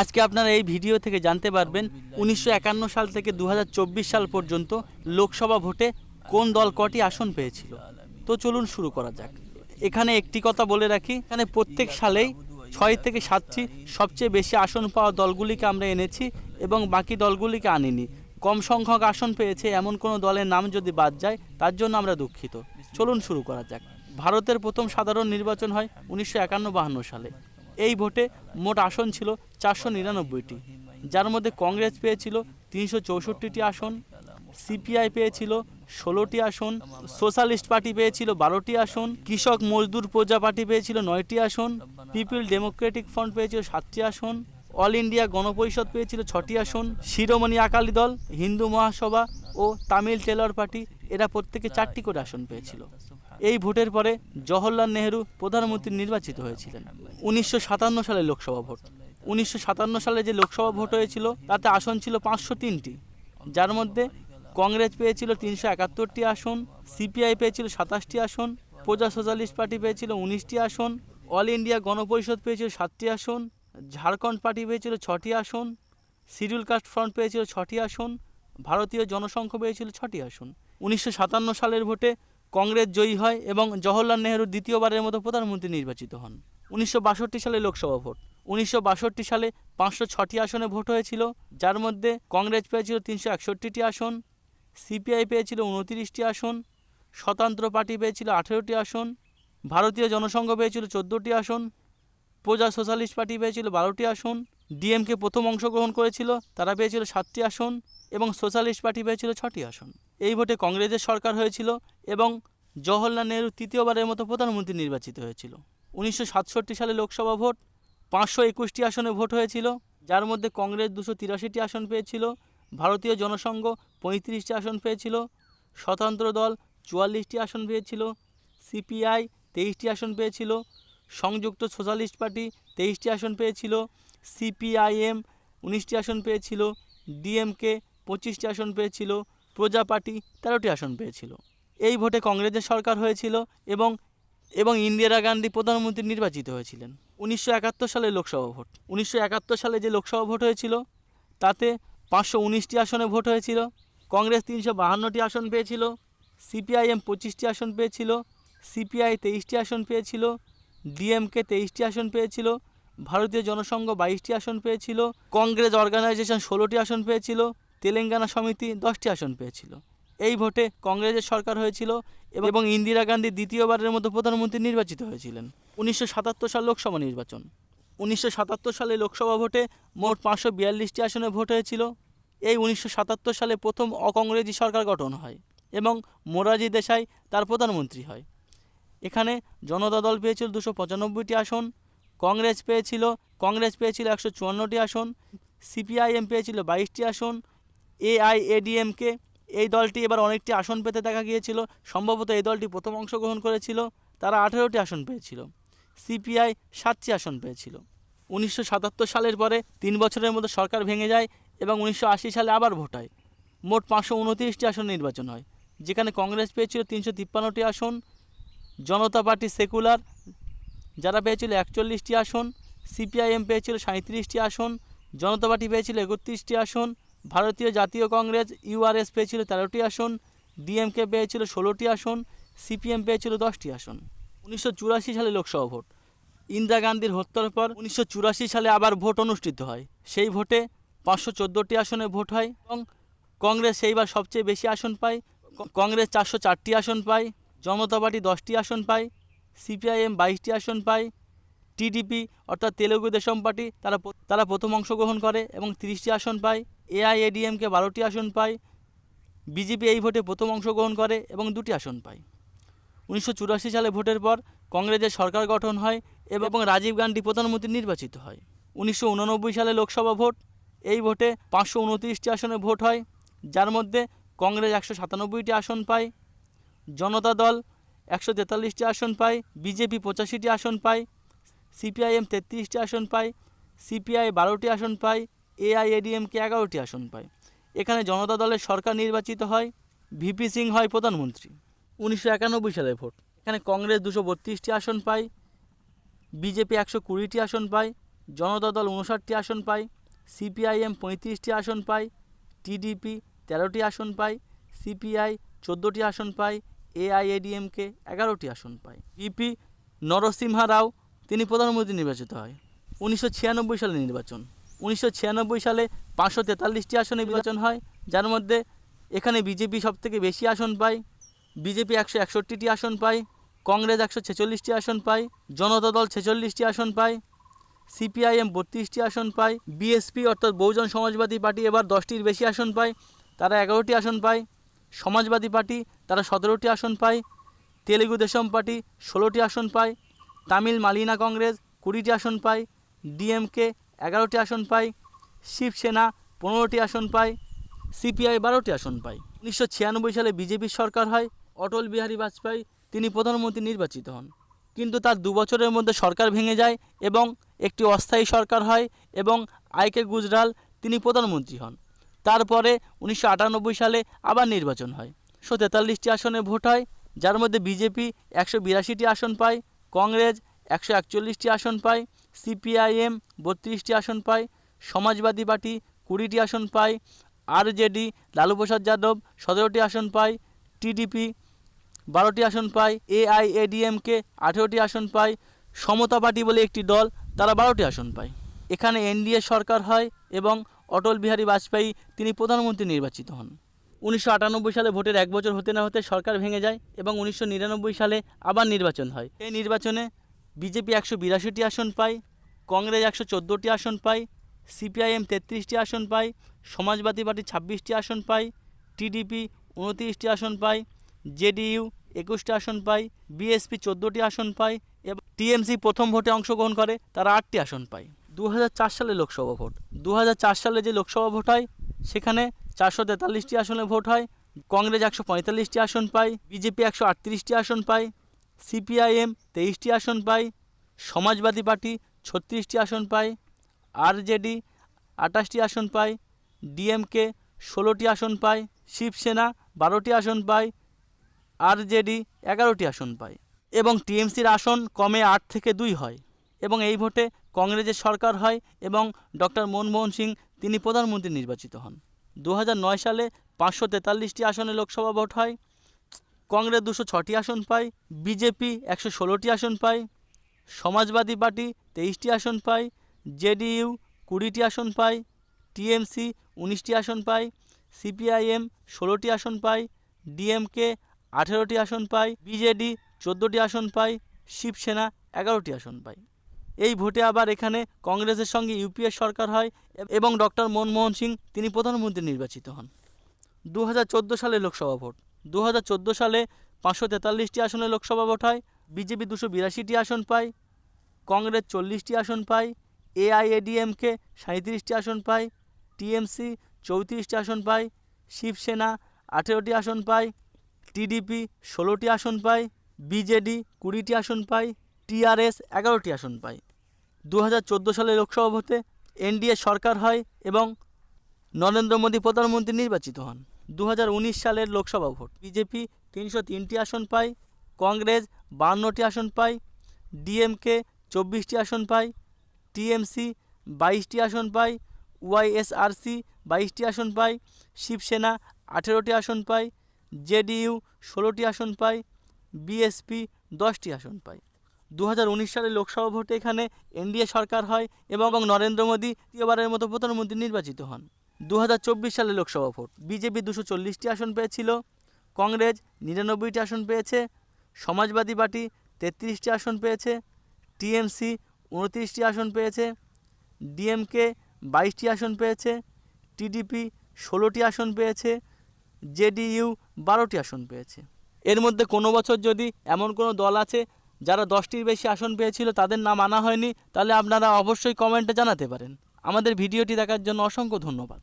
আজকে আপনারা এই ভিডিও থেকে জানতে পারবেন উনিশশো একান্ন সাল থেকে দু হাজার চব্বিশ সাল পর্যন্ত লোকসভা ভোটে কোন দল কটি আসন পেয়েছিল? তো চলুন শুরু করা যাক। এখানে একটি কথা বলে রাখি এখানে প্রত্যেক সালেই ছয় থেকে সাতটি সবচেয়ে বেশি আসন পাওয়া দলগুলিকে আমরা এনেছি এবং বাকি দলগুলিকে আনিনি। কম সংখ্যক আসন পেয়েছে এমন কোনো দলের নাম যদি বাদ যায় তার জন্য আমরা দুঃখিত। চলুন শুরু করা যাক। ভারতের প্রথম সাধারণ নির্বাচন হয় উনিশশো একান্ন বাহান্ন সালে। এই ভোটে মোট আসন ছিল চারশো নিরানব্বইটি, যার মধ্যে কংগ্রেস পেয়েছিল তিনশো চৌষট্টিটি আসন, সিপিআই পেয়েছিল ষোলোটি আসন, সোশ্যালিস্ট পার্টি পেয়েছিল বারোটি আসন, কৃষক মজদুর প্রজা পার্টি পেয়েছিল নয়টি আসন, পিপল ডেমোক্রেটিক ফ্রন্ট পেয়েছিল সাতটি আসন, অল ইন্ডিয়া গণপরিষদ পেয়েছিল ছটি আসন, শিরোমণি আকালি দল, হিন্দু মহাসভা ও তামিল টেলর পার্টি এরা প্রত্যেকে চারটি করে আসন পেয়েছিল। এই ভোটের পরে জওহরলাল নেহেরু প্রধানমন্ত্রী নির্বাচিত হয়েছিলেন। উনিশশো সাতান্ন সালে লোকসভা ভোট। উনিশশো সাতান্ন সালে যে লোকসভা ভোট হয়েছিল তাতে আসন ছিল পাঁচশো তিনটি। যার মধ্যে কংগ্রেস পেয়েছিল তিনশো একাত্তরটি আসন সিপিআই পেয়েছিল সাতাশটি আসন প্রজা সোশ্যালিস্ট পার্টি পেয়েছিল উনিশটি আসন অল ইন্ডিয়া গণপরিষদ পেয়েছিল সাতটি আসন ঝাড়খণ্ড পার্টি পেয়েছিল ছটি আসন শিডিউল কাস্ট ফ্রন্ট পেয়েছিল ছটি আসন ভারতীয় জনসংঘ পেয়েছিল ছটি আসন। উনিশশো সাতান্ন সালের ভোটে কংগ্রেস জয়ী হয় এবং জওহরলাল নেহরু দ্বিতীয়বারের মতো প্রধানমন্ত্রী নির্বাচিত হন। উনিশশো বাষট্টি সালে লোকসভা ভোট। উনিশশো বাষট্টি সালে পাঁচশো ছটি আসনে ভোট হয়েছিল, যার মধ্যে কংগ্রেস পেয়েছিল তিনশো একষট্টিটি আসন, সিপিআই পেয়েছিল উনতিরিশটি আসন, স্বতন্ত্র পার্টি পেয়েছিল আঠেরোটি আসন, ভারতীয় জনসংঘ পেয়েছিল চোদ্দোটি আসন, প্রজা সোশ্যালিস্ট পার্টি পেয়েছিল বারোটি আসন ডিএমকে প্রথম অংশগ্রহণ করেছিল, তারা পেয়েছিল সাতটি আসন এবং সোশ্যালিস্ট পার্টি পেয়েছিল ছটি আসন। এই ভোটে কংগ্রেসের সরকার হয়েছিল এবং জওহরলাল নেহরু তৃতীয়বারের মতো প্রধানমন্ত্রী নির্বাচিত হয়েছিল। উনিশশো সাতষট্টি সালে লোকসভা ভোট পাঁচশো একুশটি আসনে ভোট হয়েছিল, যার মধ্যে কংগ্রেস দুশো তিরাশিটি আসন পেয়েছিল, ভারতীয় জনসংঘ পঁয়ত্রিশটি আসন পেয়েছিল, স্বতন্ত্র দল চুয়াল্লিশটি আসন পেয়েছিল, সিপিআই তেইশটি আসন পেয়েছিল, সংযুক্ত সোশ্যালিস্ট পার্টি তেইশটি আসন পেয়েছিল সিপিআইএম উনিশটি আসন পেয়েছিল, ডিএমকে পঁচিশটি আসন পেয়েছিল প্রজা পার্টি তেরোটি আসন পেয়েছিল। এই ভোটে কংগ্রেসের সরকার হয়েছিল এবং এবং ইন্দিরা গান্ধী প্রধানমন্ত্রী নির্বাচিত হয়েছিলেন। উনিশশো একাত্তর সালে লোকসভা ভোট। উনিশশো একাত্তর সালে যে লোকসভা ভোট হয়েছিল, তাতে পাঁচশো উনিশটি আসনে ভোট হয়েছিল, কংগ্রেস তিনশো বাহান্নটি আসন পেয়েছিল, সিপিআইএম পঁচিশটি আসন পেয়েছিল, সিপিআই তেইশটি আসন পেয়েছিল, ডিএমকে তেইশটি আসন পেয়েছিল ভারতীয় জনসংঘ বাইশটি আসন পেয়েছিল, কংগ্রেস অর্গানাইজেশন ষোলোটি আসন পেয়েছিল, তেলেঙ্গানা সমিতি দশটি আসন পেয়েছিল। এই ভোটে কংগ্রেসের সরকার হয়েছিল এবং- ইন্দিরা গান্ধী দ্বিতীয়বারের মতো প্রধানমন্ত্রী নির্বাচিত হয়েছিলেন। উনিশশো সাতাত্তর সাল লোকসভা নির্বাচন। উনিশশো সাতাত্তর সালে লোকসভা ভোটে মোট পাঁচশো বিয়াল্লিশটি আসনে ভোট হয়েছিল। এই উনিশশো সাতাত্তর সালে প্রথম অকংগ্রেজি সরকার গঠন হয় এবং মোরারজি দেশাই তার প্রধানমন্ত্রী হয়। এখানে জনতা দল পেয়েছিল দুশো পঁচানব্বইটি আসন কংগ্রেস পেয়েছিল কংগ্রেস পেয়েছিল একশো চুয়ান্নটি আসন, সিপিআইএম পেয়েছিল বাইশটি আসন, এআইএডিএমকে এই দলটি এবার অনেকটি আসন পেতে দেখা গিয়েছিল, সম্ভবত এই দলটি প্রথম অংশগ্রহণ করেছিল, তারা আঠেরোটি আসন পেয়েছিল, সিপিআই সাতটি আসন পেয়েছিল। উনিশশো সাতাত্তর সালের পরে তিন বছরের মধ্যে সরকার ভেঙে যায় এবং উনিশশো আশি সালে আবার ভোট হয়। মোট পাঁচশো উনত্রিশটি আসন নির্বাচন হয়, যেখানে কংগ্রেস পেয়েছিল তিনশো তিপ্পান্নটি আসন, জনতা পার্টি সেকুলার যারা পেয়েছিল একচল্লিশটি আসন, সিপিআইএম পেয়েছিল সাঁত্রিশটি আসন, জনতা পার্টি পেয়েছিল একত্রিশটি আসন, ভারতীয় জাতীয় কংগ্রেস ইউআরএস পেয়েছিল তেরোটি আসন ডিএমকে পেয়েছিল ষোলোটি আসন, সিপিএম পেয়েছিল দশটি আসন। উনিশশো চুরাশি সালে লোকসভা ভোট। ইন্দিরা গান্ধীর হত্যার পর উনিশশো চুরাশি সালে আবার ভোট অনুষ্ঠিত হয়। সেই ভোটে পাঁচশো চোদ্দোটি আসনে ভোট হয় এবং কংগ্রেস সেইবার সবচেয়ে বেশি আসন পায়। কংগ্রেস চারশো চারটি আসন পায়, জনতা পার্টি দশটি আসন পায়। সিপিআইএম বাইশটি আসন পায়, টিডিপি অর্থাৎ তেলেগু দেশম পার্টি তারা তারা প্রথম অংশগ্রহণ করে এবং তিরিশটি আসন পায়, এআইএডিএমকে বারোটি আসন পায়, বিজেপি এই ভোটে প্রথম অংশগ্রহণ করে এবং দুটি আসন পায়। উনিশশো চুরাশি সালে ভোটের পর কংগ্রেসের সরকার গঠন হয় এবং রাজীব গান্ধী প্রধানমন্ত্রী নির্বাচিত হয়। উনিশশো উননব্বই সালে লোকসভা ভোট, এই ভোটে পাঁচশো উনত্রিশটি আসনে ভোট হয়, যার মধ্যে কংগ্রেস একশো সাতানব্বইটি আসন পায়। জনতা দল একশো তেতাল্লিশটি আসন পায় বিজেপি পঁচাশিটি আসন পায় সিপিআইএম তেত্রিশটি আসন পায় সিপিআই বারোটি আসন পায় এআইএডিএমকে এগারোটি আসন পায় এখানে জনতা দলের সরকার নির্বাচিত হয় ভিপি সিং হয় প্রধানমন্ত্রী উনিশশো একানব্বই সালের ভোট এখানে কংগ্রেস দুশো বত্রিশটি আসন পায় বিজেপি একশো কুড়িটি আসন পায় জনতা দল উনষাটটি আসন পায় সিপিআইএম পঁয়ত্রিশটি আসন পায় টিডিপি তেরোটি আসন পায় সিপিআই চোদ্দোটি আসন পায় এআইএডিএমকে এগারোটি আসন পায়। ইপি নরসিমহা রাও, তিনি প্রধানমন্ত্রী নির্বাচিত হয়। উনিশশো ছিয়ানব্বই সালে নির্বাচন। উনিশশো ছিয়ানব্বই সালে পাঁচশো তেতাল্লিশটি আসনে নির্বাচন হয়, যার মধ্যে এখানে বিজেপি সবথেকে বেশি আসন পায়। বিজেপি একশো একষট্টিটি আসন পায়, কংগ্রেস একশো ছেচল্লিশটি আসন পায়, জনতা দল ছেচল্লিশটি আসন পায়, সিপিআইএম বত্রিশটি আসন পায়, বিএসপি অর্থাৎ বহুজন সমাজবাদী পার্টি এবার দশটির বেশি আসন পায়, তারা এগারোটি আসন পায়। সমাজবাদী পার্টি, তারা সতেরোটি আসন পায়, তেলেগু দেশম পার্টি ষোলোটি আসন পায়, তামিল মালিনা কংগ্রেস কুড়িটি আসন পায়, ডিএমকে এগারোটি আসন পায়, শিবসেনা পনেরোটি আসন পায়, সিপিআই বারোটি আসন পায়। উনিশশো ছিয়ানব্বই সালে বিজেপির সরকার হয়, অটল বিহারী বাজপেয়ী, তিনি প্রধানমন্ত্রী নির্বাচিত হন। কিন্তু তার দু বছরের মধ্যে সরকার ভেঙে যায় এবং একটি অস্থায়ী সরকার হয় এবং আইকে গুজরাল, তিনি প্রধানমন্ত্রী হন। তারপরে উনিশশো আটানব্বই সালে আবার নির্বাচন হয়। একশো তেতাল্লিশটি আসনে ভোট হয়, যার মধ্যে বিজেপি একশো বিরাশিটি আসন পায়, কংগ্রেস একশো একচল্লিশটি আসন পায়, সিপিআইএম বত্রিশটি আসন পায়, সমাজবাদী পার্টি কুড়িটি আসন পায়, আরজেডি লালু প্রসাদ যাদব সতেরোটি আসন পায়, টিডিপি বারোটি আসন পায়, এআইএডিএমকে আঠেরোটি আসন পায়, সমতা পার্টি বলে একটি দল তারা বারোটি আসন পায়। এখানে এনডিএ সরকার হয় এবং অটল বিহারী বাজপেয়ী তিনি প্রধানমন্ত্রী নির্বাচিত হন। উনিশশো আটানব্বই সালে ভোটের এক বছর হতে না হতে সরকার ভেঙে যায় এবং উনিশশো নিরানব্বই সালে আবার নির্বাচন হয়। এই নির্বাচনে বিজেপি একশো বিরাশিটি আসন পায়, কংগ্রেস একশো চোদ্দোটি আসন পায়, সিপিআইএম তেত্রিশটি আসন পায়, সমাজবাদী পার্টি ছাব্বিশটি আসন পায়, টিডিপি উনত্রিশটি আসন পায়, জেডিইউ একুশটি আসন পায়, বিএসপি চোদ্দোটি আসন পায় এবং টিএমসি প্রথম ভোটে অংশগ্রহণ করে তারা আটটি আসন পায়। দু হাজার চার সালে লোকসভা ভোট। দু হাজার চার সালে যে লোকসভা ভোট হয়, সেখানে চারশো তেতাল্লিশটি আসনে ভোট হয়, কংগ্রেস একশো পঁয়তাল্লিশটি আসন পায়, বিজেপি একশো আটত্রিশটি আসন পায়, সিপিআইএম তেইশটি আসন পায়, সমাজবাদী পার্টি ছত্রিশটি আসন পায়, আরজেডি আটাশটি আসন পায়, ডিএমকে ষোলোটি আসন পায়, শিবসেনা বারোটি আসন পায়, আরজেডি এগারোটি আসন পায়। এবং টিএমসির আসন কমে আট থেকে দুই হয়। এবং এই ভোটে কংগ্রেসের সরকার হয় এবং ডক্টর মনমোহন সিং তিনি প্রধানমন্ত্রী নির্বাচিত হন। দু সালে পাঁচশো তেতাল্লিশটি আসনে লোকসভা ভোট হয়, কংগ্রেস দুশো ছটি আসন পায়, বিজেপি একশো ষোলোটি আসন পায়, সমাজবাদী পার্টি তেইশটি আসন পায়, জেডিইউ কুড়িটি আসন পায়, টিএমসি উনিশটি আসন পায়, সিপিআইএম ষোলোটি আসন পায়, ডিএমকে আঠেরোটি আসন পায়, বিজেডি চোদ্দোটি আসন পায়, শিবসেনা এগারোটি আসন পায়। এই ভোটে আবার এখানে কংগ্রেসের সঙ্গে ইউপিএ সরকার হয় এবং ডক্টর মনমোহন সিং, তিনি প্রধানমন্ত্রী নির্বাচিত হন। দু হাজার চোদ্দ সালে লোকসভা ভোট। দু হাজার চোদ্দ সালে পাঁচশো তেতাল্লিশটি আসনে লোকসভা ভোট হয়, বিজেপি দুশো বিরাশিটি আসন পায়, কংগ্রেস চল্লিশটি আসন পায়, এআইএডিএমকে সাঁত্রিশটি আসন পায়, টিএমসি চৌত্রিশটি আসন পায়, শিবসেনা আঠেরোটি আসন পায়, টিডিপি ষোলোটি আসন পায়, বিজেডি কুড়িটি আসন পায় টিআরএস এগারোটি আসন পায়। দু হাজার সালে লোকসভা ভোটে এনডিএ সরকার হয় এবং নরেন্দ্র মোদী প্রধানমন্ত্রী নির্বাচিত হন। দু হাজার উনিশ সালের লোকসভা ভোট। বিজেপি তিনশো তিনটি আসন পায়, কংগ্রেস বান্নটি আসন পায়, ডিএমকে চব্বিশটি আসন পায়, টিএমসি বাইশটি আসন পায়, ওয়াইএসআরসি বাইশটি আসন পায়, শিবসেনা আঠেরোটি আসন পায়, জেডিইউ ষোলোটি আসন পায়, বিএসপি দশটি আসন পায়। দু সালে লোকসভা ভোটে এখানে এনডিএ সরকার হয় এবং নরেন্দ্র মোদী তৃতীয়বারের মতো প্রধানমন্ত্রী নির্বাচিত হন। দু হাজার চব্বিশ সালে লোকসভা ভোট, বিজেপি দুশো চল্লিশটি আসন পেয়েছিল, কংগ্রেস নিরানব্বইটি আসন পেয়েছে, সমাজবাদী পার্টি তেত্রিশটি আসন পেয়েছে, টিএমসি উনত্রিশটি আসন পেয়েছে, ডিএমকে বাইশটি আসন পেয়েছে, টিডিপি ষোলোটি আসন পেয়েছে, জেডিইউ বারোটি আসন পেয়েছে। এর মধ্যে কোনো বছর যদি এমন কোনো দল আছে যারা দশটির বেশি আসন পেয়েছিল তাদের নাম আনা হয়নি, তাহলে আপনারা অবশ্যই কমেন্টে জানাতে পারেন। আমাদের ভিডিওটি দেখার জন্য অসংখ্য ধন্যবাদ।